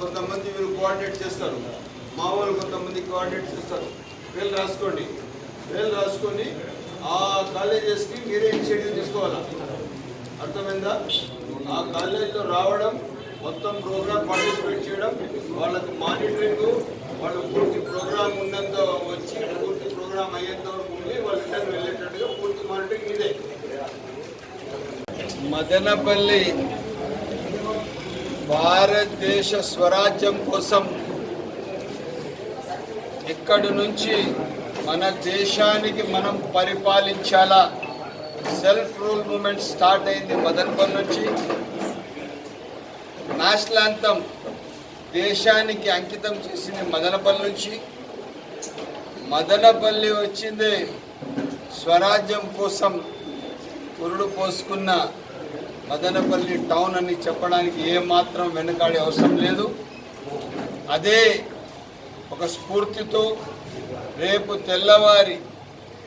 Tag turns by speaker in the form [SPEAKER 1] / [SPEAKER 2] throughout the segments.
[SPEAKER 1] కొంతమంది మీరు కోఆర్డినేట్ చేస్తారు. మా వాళ్ళు కొంతమంది కోఆర్డినేట్ చేస్తారు. వీళ్ళు రాసుకోండి. వీళ్ళు రాసుకొని ఆ కాలేజెస్కి మీరే ఇనిషియేటివ్ తీసుకోవాలా? అర్థమైందా? ఆ కాలేజీలో రావడం మొత్తం ప్రోగ్రామ్ పార్టిసిపేట్ చేయడం వాళ్ళకి మానిటరింగ్ వాళ్ళు పూర్తి ప్రోగ్రామ్ ఉన్నంత వచ్చి పూర్తి ప్రోగ్రామ్ అయ్యేంత వరకు ఉండి వాళ్ళు రిటర్న్ వెళ్ళేటట్టుగా పూర్తి మానిటరింగ్ ఇదే. మదనపల్లి భారతదేశ స్వరాజ్యం కోసం ఇక్కడి నుంచి మన దేశానికి మనం పరిపాలించాలా? సెల్ఫ్ రూల్ మూమెంట్ స్టార్ట్ అయింది మదనపల్లి నుంచి. నేషనల్ అంతం దేశానికి అంకితం చేసింది మదనపల్లి నుంచి మదనపల్లి వచ్చింది స్వరాజ్యం కోసం పురుడు పోసుకున్న మదనపల్లి టౌన్ అని చెప్పడానికి ఏమాత్రం వెనుకాడే అవసరం లేదు. అదే ఒక స్ఫూర్తితో రేపు తెల్లవారి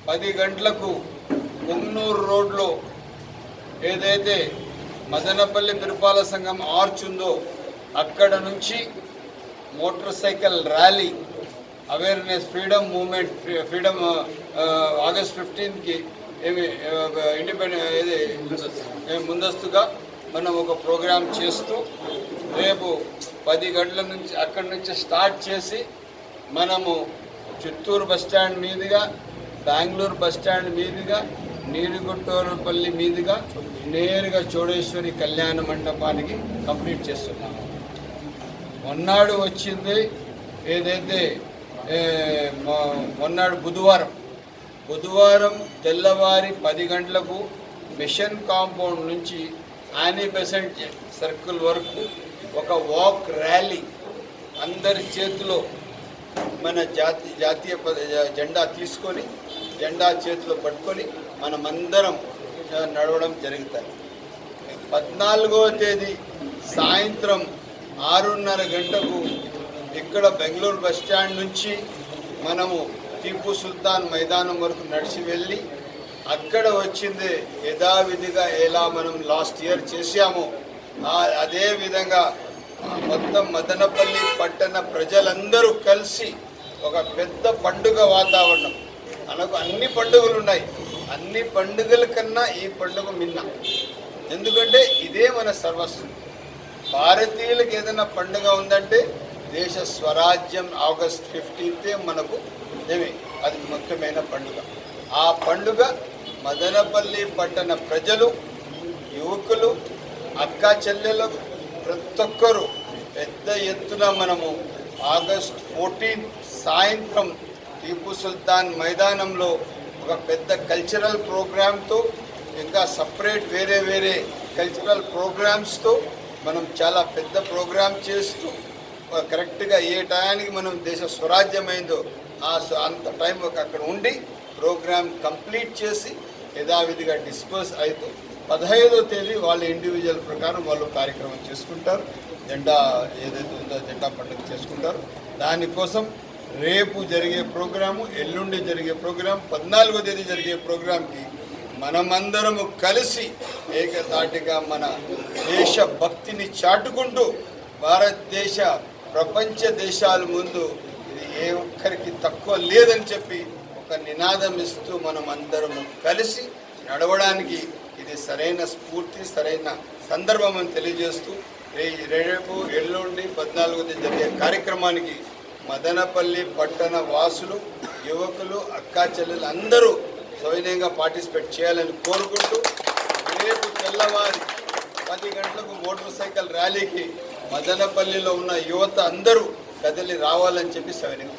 [SPEAKER 1] పది గంటలకు కొమ్మనూరు రోడ్లో ఏదైతే మదనపల్లి పిరుపాల సంఘం ఆర్చ్ ఉందో అక్కడ నుంచి motorcycle rally awareness freedom movement freedom August ఫిఫ్టీన్త్కి ఏమి ఇండిపెండెంట్ ఏది? ఏ ముందస్తుగా మనం ఒక ప్రోగ్రాం చేస్తూ రేపు పది గంటల నుంచి అక్కడి నుంచి స్టార్ట్ చేసి మనము చిత్తూరు బస్ స్టాండ్ మీదుగా బెంగళూరు బస్ స్టాండ్ మీదుగా నీరుగుట్టూరుపల్లి మీదుగా నేరుగా చోడేశ్వరి కళ్యాణ మండపానికి కంప్లీట్ చేస్తున్నాము మొన్నాడు వచ్చింది ఏదైతే మొన్నాడు బుధవారం. బుధవారం తెల్లవారి పది గంటలకు మిషన్ కాంపౌండ్ నుంచి ఆనీ బెసెంట్ సర్కిల్ వరకు ఒక వాక్ ర్యాలీ అందరి చేతిలో మన జాతి జాతీయ పద- జెండా తీసుకొని జెండా చేతిలో పట్టుకొని మనమందరం నడవడం జరుగుతాయి. పద్నాలుగవ తేదీ సాయంత్రం ఆరున్నర గంటకు ఇక్కడ బెంగళూరు బస్ స్టాండ్ నుంచి మనము టిప్పు సుల్తాన్ మైదానం వరకు నడిచి వెళ్ళి అక్కడ వచ్చింది యథావిధిగా ఎలా మనం లాస్ట్ ఇయర్ చేశామో అదే విధంగా మొత్తం మదనపల్లి పట్టణ ప్రజలందరూ కలిసి ఒక పెద్ద పండుగ వాతావరణం. మనకు అన్ని పండుగలు ఉన్నాయి. అన్ని పండుగల కన్నా ఈ పండుగ మిన్న. ఎందుకంటే ఇదే మన సర్వస్వం. భారతీయులకు ఏదైనా పండుగ ఉందంటే దేశ స్వరాజ్యం ఆగస్ట్ ఫిఫ్టీన్తే మనకు నిజమే అది ముఖ్యమైన పండుగ. ఆ పండుగ మదనపల్లి పట్టణ ప్రజలు యువకులు అక్క చెల్లెలు ప్రతి ఒక్కరూ పెద్ద ఎత్తున మనము ఆగస్ట్ ఫోర్టీన్ సాయంత్రం టీపు సుల్తాన్ మైదానంలో ఒక పెద్ద కల్చరల్ ప్రోగ్రామ్తో ఇంకా సపరేట్ వేరే వేరే కల్చరల్ ప్రోగ్రామ్స్తో మనం చాలా పెద్ద ప్రోగ్రామ్ చేస్తూ కరెక్ట్గా ఏ టయానికి మనం దేశ స్వరాజ్యమైందో ఆ అంత టైం ఒక అక్కడ ఉండి ప్రోగ్రామ్ కంప్లీట్ చేసి యథావిధిగా డిస్పోజ్ అవుతూ పదహైదో తేదీ వాళ్ళ ఇండివిజువల్ ప్రకారం వాళ్ళు కార్యక్రమం చేసుకుంటారు. జెండా ఏదైతే ఉందో జెండా పండుగ చేసుకుంటారు. దానికోసం రేపు జరిగే ప్రోగ్రాము ఎల్లుండి జరిగే ప్రోగ్రాం పద్నాలుగో తేదీ జరిగే ప్రోగ్రాంకి మనమందరము కలిసి ఏకతాటిగా మన దేశ భక్తిని చాటుకుంటూ భారతదేశ ప్రపంచ దేశాల ముందు ఇది ఏ ఒక్కరికి తక్కువ లేదని చెప్పి ఒక నినాదం ఇస్తూ మనం అందరము కలిసి నడవడానికి ఇది సరైన స్ఫూర్తి సరైన సందర్భం అని తెలియజేస్తూ రేపు ఎల్లుండి పద్నాలుగో జరిగే కార్యక్రమానికి మదనపల్లి పట్టణ వాసులు యువకులు అక్కా చెల్లెలు అందరూ సవినయంగా పార్టిసిపేట్ చేయాలని కోరుకుంటూ రేపు తెల్లవారి పది గంటలకు మోటార్ సైకిల్ ర్యాలీకి మదనపల్లిలో ఉన్న యువత అందరూ కదిలి రావాలని చెప్పి సవినయం.